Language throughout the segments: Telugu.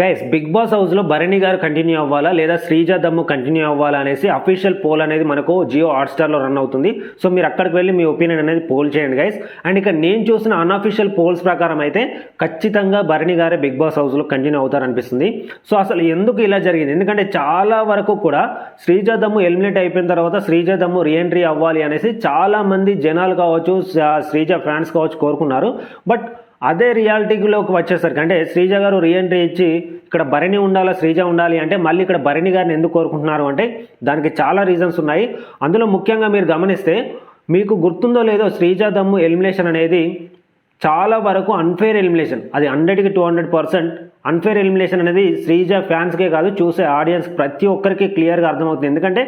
గైస్ బిగ్ బాస్ హౌస్లో భరణి గారు కంటిన్యూ అవ్వాలా? లేదా శ్రీజా దమ్ము కంటిన్యూ అవ్వాలా అనేసి అఫీషియల్ పోల్ అనేది మనకు జియో హాట్స్టార్లో రన్ అవుతుంది. సో మీరు అక్కడికి వెళ్ళి మీ ఒపీనియన్ అనేది పోల్ చేయండి గైస్ అండ్ ఇక నేను చూసిన అన్అఫీషియల్ పోల్స్ ప్రకారం అయితే ఖచ్చితంగా భరణి గారే బిగ్ బాస్ హౌస్లో కంటిన్యూ అవుతారనిపిస్తుంది. సో అసలు ఎందుకు ఇలా జరిగింది? ఎందుకంటే చాలా వరకు కూడా శ్రీజా దమ్ము ఎలిమినేట్ అయిపోయిన తర్వాత శ్రీజా దమ్ము రీఎంట్రీ అవ్వాలి అనేసి చాలామంది జనాలు కావచ్చు శ్రీజ ఫ్యాన్స్ కావచ్చు కోరుకున్నారు. బట్ అదే రియాలిటీలోకి వచ్చేసరికి అంటే శ్రీజ గారు రీఎంట్రీ ఇచ్చి ఇక్కడ భరణి ఉండాలా శ్రీజ ఉండాలి అంటే మళ్ళీ ఇక్కడ భరణి గారిని ఎందుకు కోరుకుంటున్నారు అంటే దానికి చాలా రీజన్స్ ఉన్నాయి. అందులో ముఖ్యంగా మీరు గమనిస్తే మీకు గుర్తుందో లేదో శ్రీజ దమ్ము ఎలిమినేషన్ అనేది చాలా వరకు అన్ఫేర్ ఎలిమినేషన్ అది హండ్రెడ్కి two hundred percent unfair elimination అనేది శ్రీజ ఫ్యాన్స్కే కాదు చూసే ఆడియన్స్ ప్రతి ఒక్కరికి క్లియర్గా అర్థమవుతుంది. ఎందుకంటే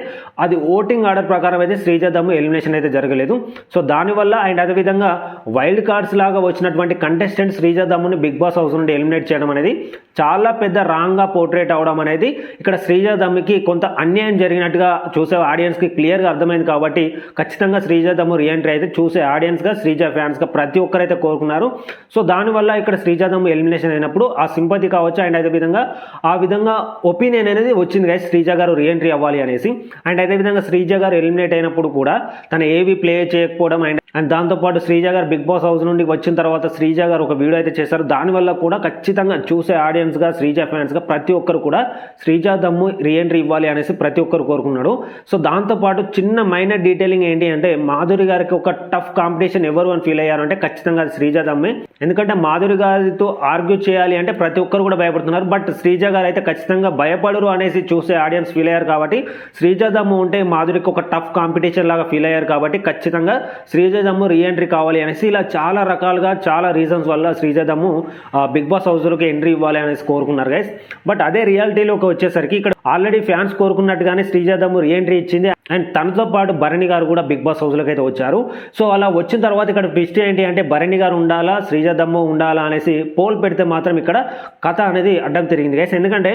అది ఓటింగ్ ఆర్డర్ ప్రకారం అయితే శ్రీజ దమ్ము ఎలిమినేషన్ అయితే జరగలేదు. సో దానివల్ల అండ్ అదేవిధంగా వైల్డ్ కార్డ్స్ లాగా వచ్చినటువంటి కంటెస్టెంట్ శ్రీజ దమ్ముని బిగ్ బాస్ హౌస్ నుండి ఎలిమినేట్ చేయడం అనేది చాలా పెద్ద రాంగ్గా పోర్ట్రేట్ అవడం అనేది ఇక్కడ శ్రీజ దమ్ముకి కొంత అన్యాయం జరిగినట్టుగా చూసే ఆడియన్స్కి క్లియర్గా అర్థమైంది కాబట్టి ఖచ్చితంగా శ్రీజ దమ్ము రీఎంట్రీ అయితే చూసే ఆడియన్స్గా శ్రీజ ఫ్యాన్స్గా ప్రతి ఒక్కరైతే కోరుకున్నారు. సో దానివల్ల ఇక్కడ శ్రీజ దమ్ము ఎలిమినేషన్ అయినప్పుడు ఆ సింపతి కావచ్చు? అండ్ అదే విధంగా ఆ విధంగా ఒపీనియన్ అనేది వచ్చింది గైస్ శ్రీజ గారు రీఎంట్రీ అవ్వాలి అనేసి. అండ్ అదే విధంగా శ్రీజ గారు ఎలిమినేట్ అయినప్పుడు కూడా తను ఏవి ప్లే చేయకపోవడం అండ్ అండ్ దాంతోపాటు శ్రీజ గారు బిగ్ బాస్ హౌస్ నుండి వచ్చిన తర్వాత శ్రీజ గారు ఒక వీడియో అయితే చేశారు. దానివల్ల కూడా ఖచ్చితంగా చూసే ఆడియన్స్గా శ్రీజ ఫ్యాన్స్గా ప్రతి ఒక్కరు కూడా శ్రీజ దమ్ము రీఎంట్రీ ఇవ్వాలి అనేసి ప్రతి ఒక్కరు కోరుకున్నాడు. సో దాంతోపాటు చిన్న మైనర్ డీటెయిలింగ్ ఏంటి అంటే మాధురి గారికి ఒక టఫ్ కాంపిటీషన్ ఎవరు అని ఫీల్ అయ్యారు అంటే ఖచ్చితంగా శ్రీజ దమ్మే. ఎందుకంటే మాధురి గారితో ఆర్గ్యూ చేయాలి అంటే ప్రతి ఒక్కరు కూడా భయపడుతున్నారు. బట్ శ్రీజ గారు అయితే ఖచ్చితంగా భయపడరు అనేసి చూసే ఆడియన్స్ ఫీల్ అయ్యారు కాబట్టి శ్రీజ దమ్ము ఉంటే మాధురికి ఒక టఫ్ కాంపిటీషన్ లాగా ఫీల్ అయ్యారు కాబట్టి ఖచ్చితంగా శ్రీజ దమ్ము రీఎంట్రీ కావాలి అనేసి ఇలా చాలా రకాలుగా చాలా రీజన్స్ వల్ల శ్రీజ దమ్ము ఆ, బిగ్ బాస్ హౌస్లోకి ఎంట్రీ ఇవ్వాలి అనేసి కోరుకున్నారు గైస్ బట్ అదే రియాలిటీలోకి వచ్చేసరికి ఇక్కడ ఆల్రెడీ ఫ్యాన్స్ కోరుకున్నట్టుగానే శ్రీజ దమ్ము రీఎంట్రీ ఇచ్చింది. అండ్ తనతో పాటు భరణి గారు కూడా బిగ్ బాస్ హౌస్లోకి అయితే వచ్చారు. సో అలా వచ్చిన తర్వాత ఇక్కడ ట్విస్ట్ ఏంటి అంటే భరణి గారు ఉండాలా శ్రీజదమ్మ ఉండాలా అనేసి పోల్ పెడితే మాత్రం ఇక్కడ కథ అనేది అడ్డం తిరిగింది. గైస్ ఎందుకంటే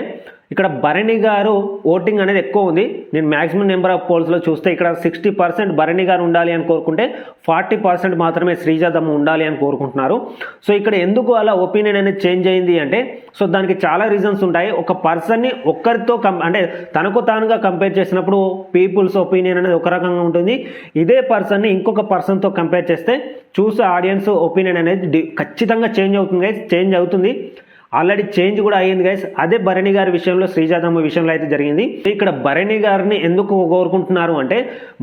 ఇక్కడ భరణి గారు ఓటింగ్ అనేది ఎక్కువ ఉంది. నేను మ్యాక్సిమం నెంబర్ ఆఫ్ పోల్స్లో చూస్తే ఇక్కడ సిక్స్టీ పర్సెంట్ భరణి గారు ఉండాలి అని కోరుకుంటే ఫార్టీ పర్సెంట్ మాత్రమే శ్రీజాదమ్మ ఉండాలి అని కోరుకుంటున్నారు. సో ఇక్కడ ఎందుకు అలా ఒపీనియన్ అనేది చేంజ్ అయింది అంటే సో దానికి చాలా రీజన్స్ ఉంటాయి. ఒక పర్సన్ని ఒక్కరితో కం అంటే తనకు తానుగా కంపేర్ చేసినప్పుడు పీపుల్స్ ఒపీనియన్ అనేది ఒక రకంగా ఉంటుంది. ఇదే పర్సన్ని ఇంకొక పర్సన్తో కంపేర్ చేస్తే చూసే ఆడియన్స్ ఒపీనియన్ అనేది ఖచ్చితంగా చేంజ్ అవుతుంది చేంజ్ అవుతుంది. ఆల్రెడీ చేంజ్ కూడా అయ్యింది గైస్ అదే భరణి గారి విషయంలో శ్రీజాదమ్మ విషయంలో అయితే జరిగింది. ఇక్కడ భరణి గారిని ఎందుకు కోరుకుంటున్నారు అంటే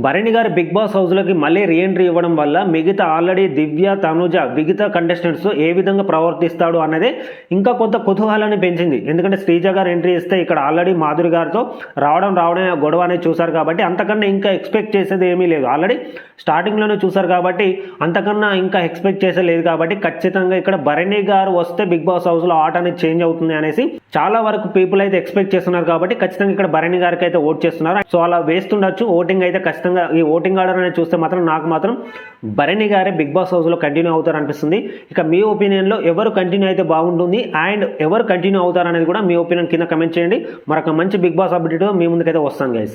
భరణి గారు బిగ్ బాస్ హౌస్లోకి మళ్ళీ రీఎంట్రీ ఇవ్వడం వల్ల మిగతా ఆల్రెడీ దివ్య తనుజ మిగతా కంటెస్టెంట్స్ ఏ విధంగా ప్రవర్తిస్తాడు అన్నదే ఇంకా కొంత కుతూహలాన్ని పెంచింది. ఎందుకంటే శ్రీజ గారు ఎంట్రీ ఇస్తే ఇక్కడ ఆల్రెడీ మాధురి గారితో రావడం రావడం గొడవ అనేది చూశారు కాబట్టి అంతకన్నా ఇంకా ఎక్స్పెక్ట్ చేసేది ఏమీ లేదు. ఆల్రెడీ స్టార్టింగ్లోనే చూశారు కాబట్టి అంతకన్నా ఇంకా ఎక్స్పెక్ట్ చేసేది లేదు కాబట్టి ఖచ్చితంగా ఇక్కడ భరణి గారు వస్తే బిగ్ బాస్ హౌస్లో ఆట అనేది చేంజ్ అవుతుంది అనేసి చాలా వరకు పీపుల్ అయితే ఎక్స్పెక్ట్ చేస్తున్నారు కాబట్టి ఖచ్చితంగా ఇక్కడ భరణి గారికి అయితే ఓట్ చేస్తున్నారు. సో అలా వేస్తుండొచ్చు. ఓటింగ్ అయితే ఖచ్చితంగా ఈ ఓటింగ్ ఆర్డర్ అనేది చూస్తే మాత్రం నాకు మాత్రం భరణి గారే బిగ్ బాస్ హౌస్లో కంటిన్యూ అవుతారు అనిపిస్తుంది ఇక మీ ఒపీనియన్లో ఎవరు కంటిన్యూ అయితే బాగుంటుంది అండ్ ఎవరు కంటిన్యూ అవుతారు అనేది కూడా మీ ఒపీనియన్ కింద కమెంట్ చేయండి. మరొక మంచి బిగ్ బాస్ అప్డేట్ మీ ముందుకైతే వస్తాం గైస్